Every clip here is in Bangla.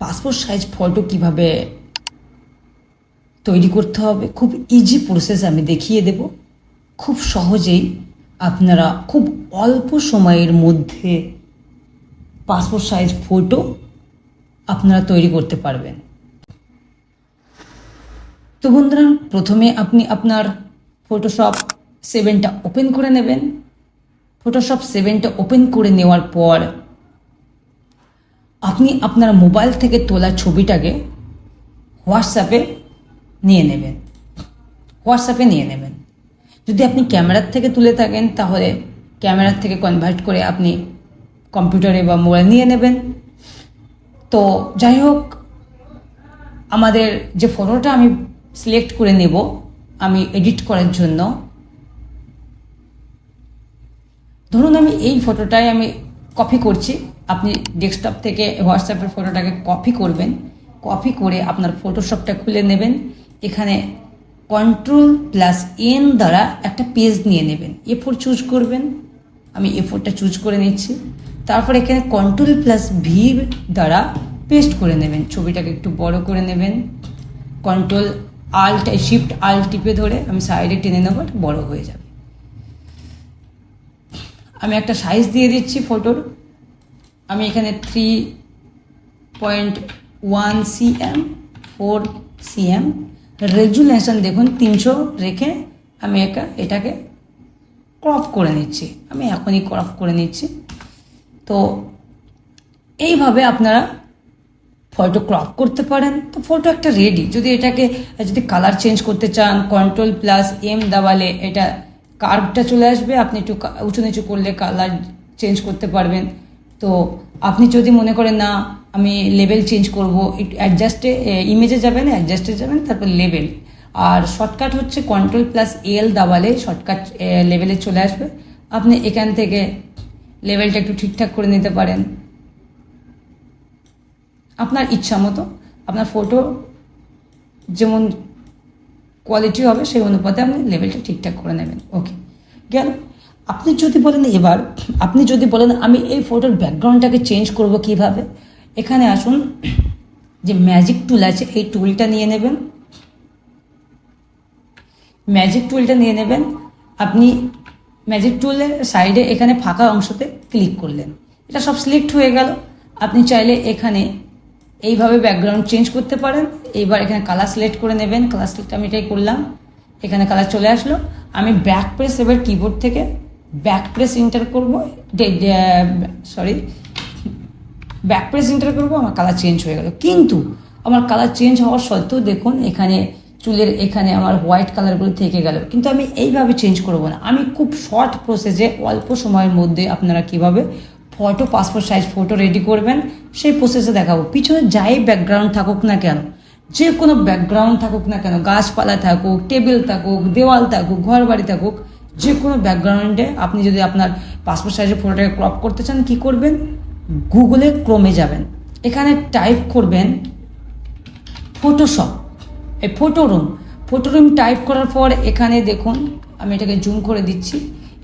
পাসপোর্ট সাইজ ফটো কীভাবে তৈরি করতে হবে? খুব ইজি প্রসেস আমি দেখিয়ে দেব। খুব সহজেই আপনারা খুব অল্প সময়ের মধ্যে পাসপোর্ট সাইজ ফটো আপনারা তৈরি করতে পারবেন। তো বন্ধুরা, প্রথমে আপনি আপনার ফটোশপ সেভেনটা ওপেন করে নেবেন। ফটোশপ সেভেনটা ওপেন করে নেওয়ার পর আপনি আপনার মোবাইল থেকে তোলা ছবিটাকে হোয়াটসঅ্যাপে নিয়ে নেবেন। হোয়াটসঅ্যাপে নিয়ে নেবেন। যদি আপনি ক্যামেরার থেকে তুলে থাকেন, তাহলে ক্যামেরার থেকে কনভার্ট করে আপনি কম্পিউটারে বা মোবাইল নিয়ে নেবেন। তো যাই হোক, আমাদের যে ফটোটা আমি সিলেক্ট করে নেব, আমি এডিট করার জন্য। ধরুন আমি এই ফটোটাই আমি কপি করছি। আপনি ডেস্কটপ থেকে হোয়াটসঅ্যাপের ফটোটাকে কপি করবেন কপি করে আপনার ফটোশপটা খুলে নেবেন, এখানে কন্ট্রোল প্লাস এন দ্বারা একটা পেজ নিয়ে নেবেন। এ ফোর চুজ করবেন, আমি এ ফোরটা চুজ করে নিচ্ছি। তারপর এখানে কন্ট্রোল প্লাস ভি দ্বারা পেস্ট করে নেবেন, ছবিটাকে একটু বড় করে নেবেন। কন্ট্রোল আল্ট শিফট আল্ট টিপে ধরে আমি সাইডে টেনে নেব, বড় হয়ে যাবে। আমি একটা সাইজ দিয়ে দিচ্ছি ফটোর আমি এখানে three point one cm four cm resolution দেখুন, তিনশো রেখে আমি একা এটাকে ক্রপ করে নিচ্ছি। আমি এখনই ক্রপ করে নিচ্ছি। তো এইভাবে আপনারা ফটো ক্রপ করতে পারেন। তো ফটো একটা রেডি যদি এটাকে, যদি কালার চেঞ্জ করতে চান কন্ট্রোল প্লাস এম দাবালে এটা কার্ভটা চলে আসবে। আপনি একটু উঁচু নিচু করলে কালার চেঞ্জ করতে পারবেন। তো আপনি যদি মনে করেন, না, আমি লেভেল চেঞ্জ করব অ্যাডজাস্টে ইমেজে যাবেন অ্যাডজাস্টে যাবেন, তারপর লেভেল আর শর্টকাট হচ্ছে কন্ট্রোল প্লাস এল দাবালে শর্টকাট লেভেলে চলে আসবে। আপনি এখান থেকে লেভেলটা একটু ঠিকঠাক করে নিতে পারেন। আপনার ইচ্ছা মতো, আপনার ফটো যেমন কোয়ালিটি হবে, সেই অনুপাতে আপনি লেভেলটা ঠিকঠাক করে নেবেন। ওকে গেল। আপনি যদি বলেন এবার, আপনি যদি বলেন আমি এই ফটোর ব্যাকগ্রাউন্ডটাকে চেঞ্জ করব কীভাবে, এখানে আসুন, যে ম্যাজিক টুল আছে, এই টুলটা নিয়ে নেবেন। ম্যাজিক টুলটা নিয়ে নেবেন। আপনি ম্যাজিক টুলের সাইডে এখানে ফাঁকা অংশতে ক্লিক করলেন। এটা সব সিলেক্ট হয়ে গেল। আপনি চাইলে এখানে এইভাবে ব্যাকগ্রাউন্ড চেঞ্জ করতে পারেন। এইবার এখানে কালার সিলেক্ট করে নেবেন। কালার সিলেক্ট আমি এটাই করলাম। এখানে কালার চলে আসলো। আমি ব্যাক প্রেস এবার কিবোর্ড থেকে ব্যাক প্রেস ইন্টার করব সরি ব্যাক প্রেস ইন্টার করব, আমার কালার চেঞ্জ হয়ে গেল। কিন্তু আমার কালার চেঞ্জ হওয়ার সত্ত্বেও দেখুন, এখানে চুলের, এখানে আমার হোয়াইট কালারগুলো থেকে গেল। কিন্তু আমি এইভাবে চেঞ্জ করব না। আমি খুব শর্ট প্রসেসে অল্প সময়ের মধ্যে আপনারা কীভাবে photo passport size photo ready করবেন, সেই প্রসেসে দেখাবো। পিছনে যাই ব্যাকগ্রাউন্ড থাকুক না কেন, যে কোনো ব্যাকগ্রাউন্ড থাকুক না কেন, গাছপালা থাকুক টেবিল থাকুক, দেওয়াল থাকুক ঘর বাড়ি থাকুক যে কোনো ব্যাকগ্রাউন্ডে আপনি যদি আপনার পাসপোর্ট সাইজের ফটোটাকে ক্রপ করতে চান, কি করবেন? গুগলে ক্রমে যাবেন। এখানে টাইপ করবেন ফটোশপ এই photo room photo room type করার পর এখানে দেখুন, আমি এটাকে জুম করে দিচ্ছি।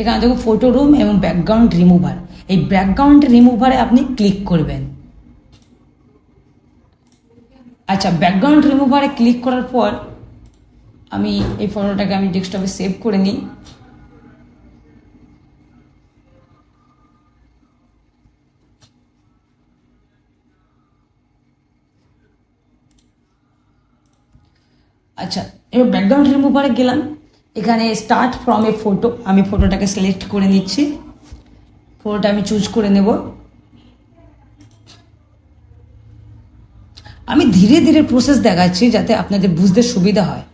এখানে দেখুন ফটো রুম এবং ব্যাকগ্রাউন্ড রিমুভার এই ব্যাকগ্রাউন্ড রিমুভারে আপনি ক্লিক করবেন। আচ্ছা ব্যাকগ্রাউন্ড রিমুভারে ক্লিক করার পর আমি এই ফটোটাকে আমি ডেস্কটপে সেভ করে নিই। আচ্ছা এবার ব্যাকগ্রাউন্ড রিমুভারে গেলাম। এখানে স্টার্ট ফ্রম এ ফটো আমি ফটোটাকে সিলেক্ট করে নিচ্ছি। ফটোটা আমি চুজ করে নেব। আমি ধীরে ধীরে প্রসেস দেখাচ্ছি যাতে আপনাদের বুঝতে সুবিধা হয়।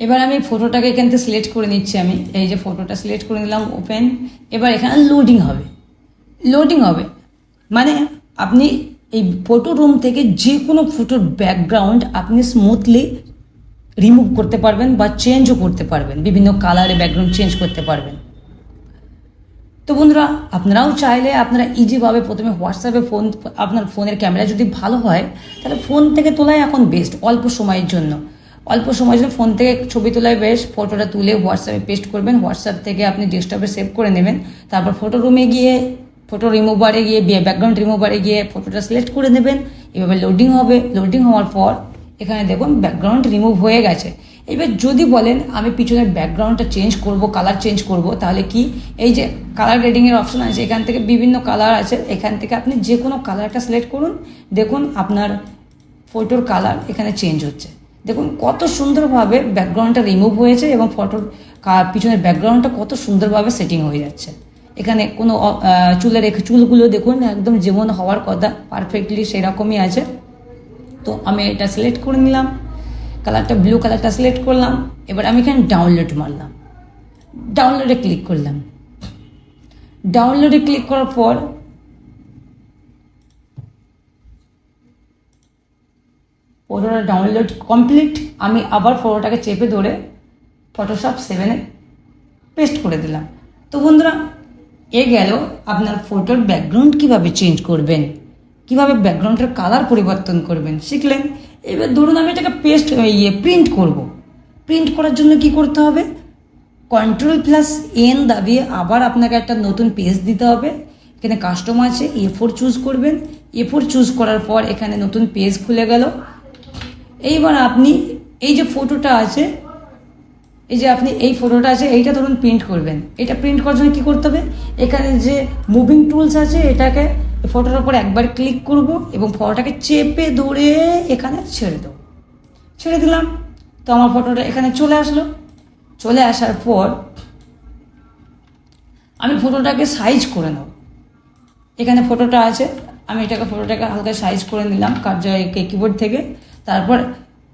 এবার আমি ফটোটাকে এখান থেকে সিলেক্ট করে নিচ্ছি আমি। এই যে ফটোটা সিলেক্ট করে নিলাম ওপেন এবার এখানে লোডিং হবে। লোডিং হবে। মানে আপনি এই ফটো রুম থেকে যে কোনো ফটোর ব্যাকগ্রাউন্ড আপনি স্মুথলি রিমুভ করতে পারবেন বা চেঞ্জও করতে পারবেন। বিভিন্ন কালারে ব্যাকগ্রাউন্ড চেঞ্জ করতে পারবেন। তো বন্ধুরা, আপনারাও চাইলে আপনারা ইজিভাবে প্রথমে হোয়াটসঅ্যাপে ফোন আপনার ফোনের ক্যামেরা যদি ভালো হয়, তাহলে ফোন থেকে তোলাই এখন বেস্ট অল্প সময়ের জন্য। অল্প সময়ের জন্য ফোন থেকে ছবি তোলায় বেশ ফটোটা তুলে হোয়াটসঅ্যাপে পেস্ট করবেন। হোয়াটসঅ্যাপ থেকে আপনি ডেস্কটপে সেভ করে নেবেন। তারপর ফটো রুমে গিয়ে ফটো রিমুভারে গিয়ে ব্যাকগ্রাউন্ড রিমুভারে গিয়ে ফটোটা সিলেক্ট করে নেবেন। এভাবে লোডিং হবে। লোডিং হওয়ার পর এখানে দেখুন ব্যাকগ্রাউন্ড রিমুভ হয়ে গেছে। এবার যদি বলেন, আমি পিছনের ব্যাকগ্রাউন্ডটা চেঞ্জ করব কালার চেঞ্জ করব, তাহলে কি? এই যে কালার গ্রেডিংয়ের অপশন আছে, এখান থেকে বিভিন্ন কালার আছে। এখান থেকে আপনি যে কোনো কালারটা সিলেক্ট করুন। দেখুন আপনার ফটোর কালার এখানে চেঞ্জ হচ্ছে। দেখুন কত সুন্দরভাবে ব্যাকগ্রাউন্ডটা রিমুভ হয়েছে এবং ফটোর পিছনের ব্যাকগ্রাউন্ডটা কত সুন্দরভাবে সেটিং হয়ে যাচ্ছে। এখানে কোনো চুলের রেখে- চুলগুলো দেখুন, একদম যেমন হওয়ার কথা পারফেক্টলি সেরকমই আছে। তো আমি এটা সিলেক্ট করে নিলাম কালারটা ব্লু কালারটা সিলেক্ট করলাম, এবার আমি এখানে ডাউনলোড মারলাম। ডাউনলোডে ক্লিক করলাম। ডাউনলোডে ক্লিক করার পর ফটোটা ডাউনলোড কমপ্লিট আমি আবার ফটোটাকে চেপে ধরে ফটোশপ সেভেনে পেস্ট করে দিলাম। তো বন্ধুরা এ গেল আপনার ফটোর ব্যাকগ্রাউন্ড কীভাবে চেঞ্জ করবেন? কীভাবে ব্যাকগ্রাউন্ডের কালার পরিবর্তন করবেন? শিখলেন? এবার ধরুন আমি এটাকে পেস্ট ইয়ে প্রিন্ট করব। প্রিন্ট করার জন্য কি করতে হবে? কন্ট্রোল প্লাস এন দাবিয়ে আবার আপনাকে একটা নতুন পেজ দিতে হবে। এখানে কাস্টম আছে এ ফোর চুজ করবেন। এ ফোর চুজ করার পর এখানে নতুন পেজ খুলে গেল। এইবার আপনি এই যে ফটোটা আছে এই যে আপনি এই ফটোটা আছে, এইটা ধরুন প্রিন্ট করবেন। এটা প্রিন্ট করার জন্য কী করতে হবে? এখানে যে মুভিং টুলস আছে, এটাকে ফটোটার উপর একবার ক্লিক করব এবং ফটোটাকে চেপে ধরে এখানে ছেড়ে দেবো। ছেড়ে দিলাম। তো আমার ফটোটা এখানে চলে আসলো। চলে আসার পর আমি ফটোটাকে সাইজ করে নেব। এখানে ফটোটা আছে। আমি এটাকে ফটোটাকে হালকা সাইজ করে নিলাম কার্য কিবোর্ড থেকে। তারপর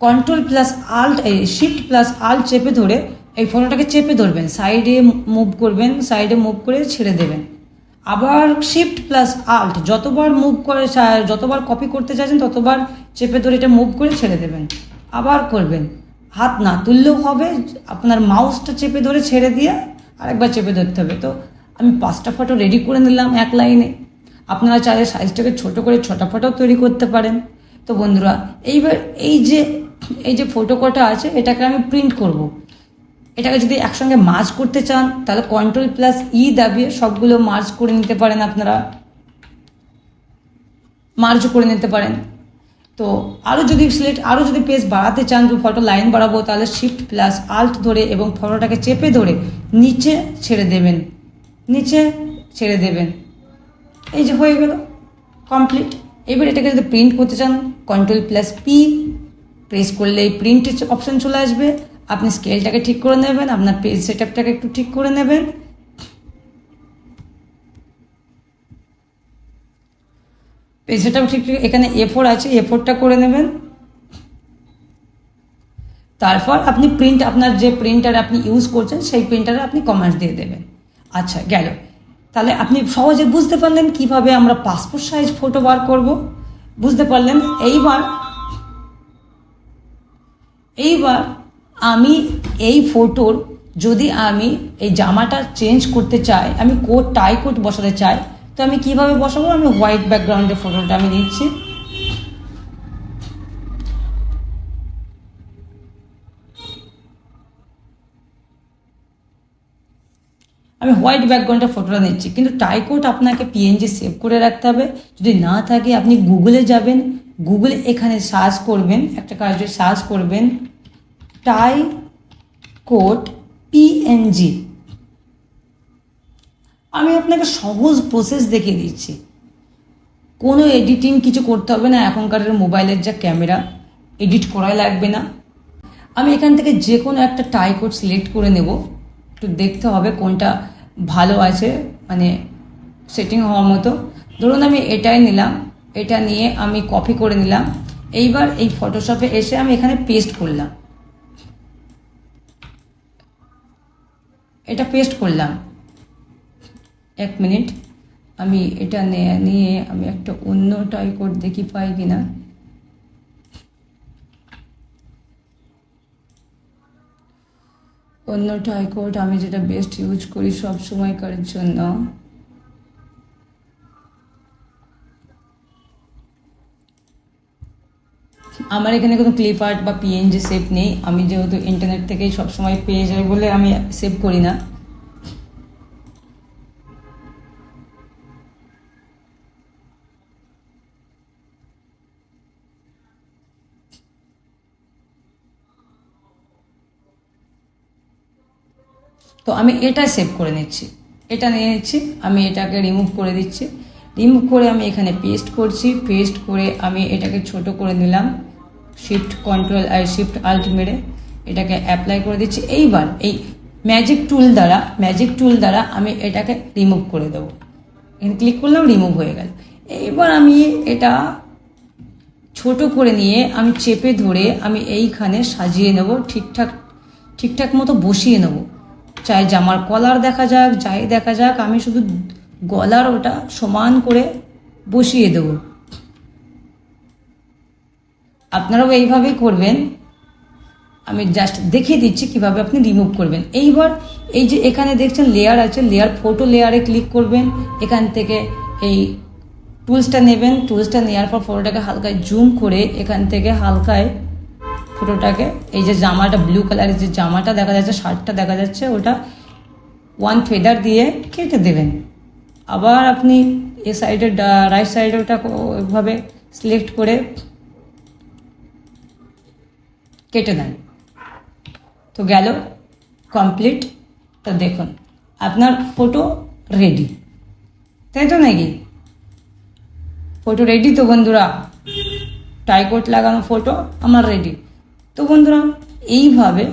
কন্ট্রোল প্লাস আল্ট এই শিফট প্লাস আল্ট চেপে ধরে এই ফটোটাকে চেপে ধরবেন। সাইডে মুভ করবেন সাইডে মুভ করে ছেড়ে দেবেন। আবার শিফট প্লাস আল্ট যতবার মুভ করে যতবার কপি করতে চাইছেন, ততবার চেপে ধরে এটা মুভ করে ছেড়ে দেবেন। আবার করবেন। হাত না তুললেও হবে, আপনার মাউসটা চেপে ধরে ছেড়ে দিয়ে আরেকবার চেপে ধরতে হবে। তো আমি পাঁচটা ফটো রেডি করে নিলাম এক লাইনে আপনারা চাইলে সাইজটাকে ছোট করে ছোটা ফটোও তৈরি করতে পারেন। তো বন্ধুরা, এইবার এই যে এই যে ফটো কটা আছে, এটাকে আমি প্রিন্ট করব। এটাকে যদি একসঙ্গে মার্জ করতে চান, তাহলে কন্ট্রোল প্লাস ই দাবিয়ে সবগুলো মার্জ করে নিতে পারেন আপনারা। মার্জ করে নিতে পারেন। তো আরও যদি সিলেক্ট আরও যদি পেজ বাড়াতে চান ফটো লাইন বাড়াবো, তাহলে শিফট প্লাস আল্ট ধরে এবং ফটোটাকে চেপে ধরে নিচে ছেড়ে দেবেন। নিচে ছেড়ে দেবেন। এই যে হয়ে গেল কমপ্লিট এবার এটাকে যদি প্রিন্ট করতে চান কন্ট্রোল প্লাস পি প্রেস করলে এই প্রিন্টের অপশন চলে আসবে। আপনি স্কেলটাকে ঠিক করে নেবেন, আপনার পেজ সেট আপটাকে একটু ঠিক করে নেবেন। পেজ সেট ঠিক এখানে এ ফোর আছে এ ফোরটা করে নেবেন। তারপর আপনি প্রিন্ট আপনার যে প্রিন্টার আপনি ইউজ করছেন, সেই প্রিন্টারে আপনি কমান্ড দিয়ে দেবেন। আচ্ছা গেল। তাহলে আপনি সহজে বুঝতে পারলেন কীভাবে আমরা পাসপোর্ট সাইজ ফটো বার করব। বুঝতে পারলেন, এইবার এইবার আমি এই ফটোর যদি আমি এই জামাটা চেঞ্জ করতে চাই, আমি কোট টাই কোট বসাতে চাই, তো আমি কীভাবে বসাবো? আমি হোয়াইট ব্যাকগ্রাউন্ডের ফটোটা আমি নিচ্ছি। আমি হোয়াইট ব্যাকগ্রাউন্ডের ফটোটা নিচ্ছি। কিন্তু টাইকোট আপনাকে পিএনজি সেভ করে রাখতে হবে। যদি না থাকে, আপনি গুগলে যাবেন। গুগলে এখানে সার্চ করবেন, একটা কাজ সার্চ করবেন। টাই কোট পিএনজি আমি আপনাকে সহজ প্রসেস দেখিয়ে দিচ্ছি। কোনো এডিটিং কিছু করতে হবে না, এখনকার মোবাইলের যা ক্যামেরা এডিট করাই লাগবে না। আমি এখান থেকে যে কোনো একটা টাই কোড সিলেক্ট করে নেব। একটু দেখতে হবে কোনটা ভালো আছে মানে সেটিং হওয়ার মতো। ধরুন আমি এটাই নিলাম, এটা নিয়ে আমি কপি করে নিলাম। এইবার এই ফটোশপে এসে আমি এখানে পেস্ট করলাম। এটা পেস্ট করলাম। এক মিনিট। আমি এটা নিয়ে আমি একটা অন্য টাই কোড দেখি পাই কি না অন্য টাই কোড আমি যেটা বেস্ট ইউজ করি সব সময়কার জন্য। আমার এখানে কোনো ক্লিপ আর্ট বা পিএনজি সেভ নেই। আমি যেহেতু ইন্টারনেট থেকেই সবসময় পেয়ে যাই বলে আমি সেভ করি না। তো আমি এটা সেভ করে নিচ্ছি। এটা নিয়ে নিচ্ছি, আমি এটাকে রিমুভ করে দিচ্ছি। রিমুভ করে আমি এখানে পেস্ট করছি। পেস্ট করে আমি এটাকে ছোট করে নিলাম। শিফট কন্ট্রোল আর শিফট আল্ট মেরে এটাকে অ্যাপ্লাই করে দিচ্ছি। এইবার এই ম্যাজিক টুল দ্বারা ম্যাজিক টুল দ্বারা আমি এটাকে রিমুভ করে দেবো। এখানে ক্লিক করলাম রিমুভ হয়ে গেল। এইবার আমি এটা ছোট করে নিয়ে আমি চেপে ধরে আমি এইখানে সাজিয়ে নেব, ঠিকঠাক ঠিকঠাক মতো বসিয়ে নেব। চাই জামার কলার দেখা যাক, যাই দেখা যাক, আমি শুধু গলার ওটা সমান করে বসিয়ে দেব। আপনারাও এইভাবেই করবেন। আমি জাস্ট দেখিয়ে দিচ্ছি কীভাবে আপনি রিমুভ করবেন। এইবার এই যে এখানে দেখছেন লেয়ার আছে লেয়ার ফটো লেয়ারে ক্লিক করবেন। এখান থেকে এই টুলসটা নেবেন। টুলসটা নেওয়ার পর ফটোটাকে হালকায় জুম করে এখান থেকে হালকায় ফটোটাকে এই যে জামাটা ব্লু কালারের যে জামাটা দেখা যাচ্ছে, শার্টটা দেখা যাচ্ছে, ওটা ওয়ান ফেদার দিয়ে কেটে দেবেন। আবার আপনি এ সাইডে রাইট সাইডে ওটা ওইভাবে সিলেক্ট করে কেটে দেন তো গেল কমপ্লিট তো দেখুন, আপনার ফটো রেডি তাই তো নাকি? ফটো রেডি তো বন্ধুরা। টাইকোট লাগানো ফটো আমার রেডি তো বন্ধুরা, এইভাবে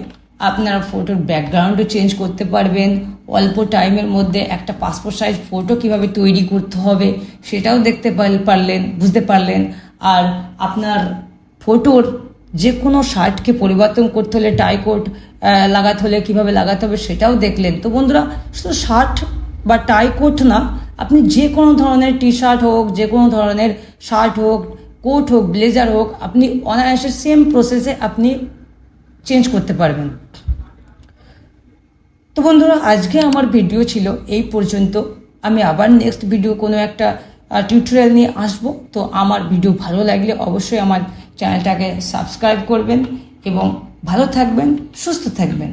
আপনারা ফটোর ব্যাকগ্রাউন্ডও চেঞ্জ করতে পারবেন। অল্প টাইমের মধ্যে একটা পাসপোর্ট সাইজ ফটো কীভাবে তৈরি করতে হবে সেটাও দেখতে পারলেন, বুঝতে পারলেন। আর আপনার ফটোর যে কোনো শার্টকে পরিবর্তন করতে হলে টাইকোট লাগাতে হলে কীভাবে লাগাতে হবে সেটাও দেখলেন। তো বন্ধুরা, শুধু শার্ট বা টাইকোট না, আপনি যে কোনো ধরনের টি শার্ট হোক, যে কোনো ধরনের শার্ট হোক কোট হোক ব্লেজার হোক, আপনি অনায়াসে সেম প্রসেসে আপনি চেঞ্জ করতে পারবেন। তো বন্ধুরা, আজকে আমার ভিডিও ছিল এই পর্যন্ত। আমি আবার নেক্সট ভিডিও কোনো একটা টিউটোরিয়াল নিয়ে আসব। তো আমার ভিডিও ভালো লাগলে অবশ্যই আমার চ্যানেলটাকে সাবস্ক্রাইব করবেন এবং ভালো থাকবেন সুস্থ থাকবেন।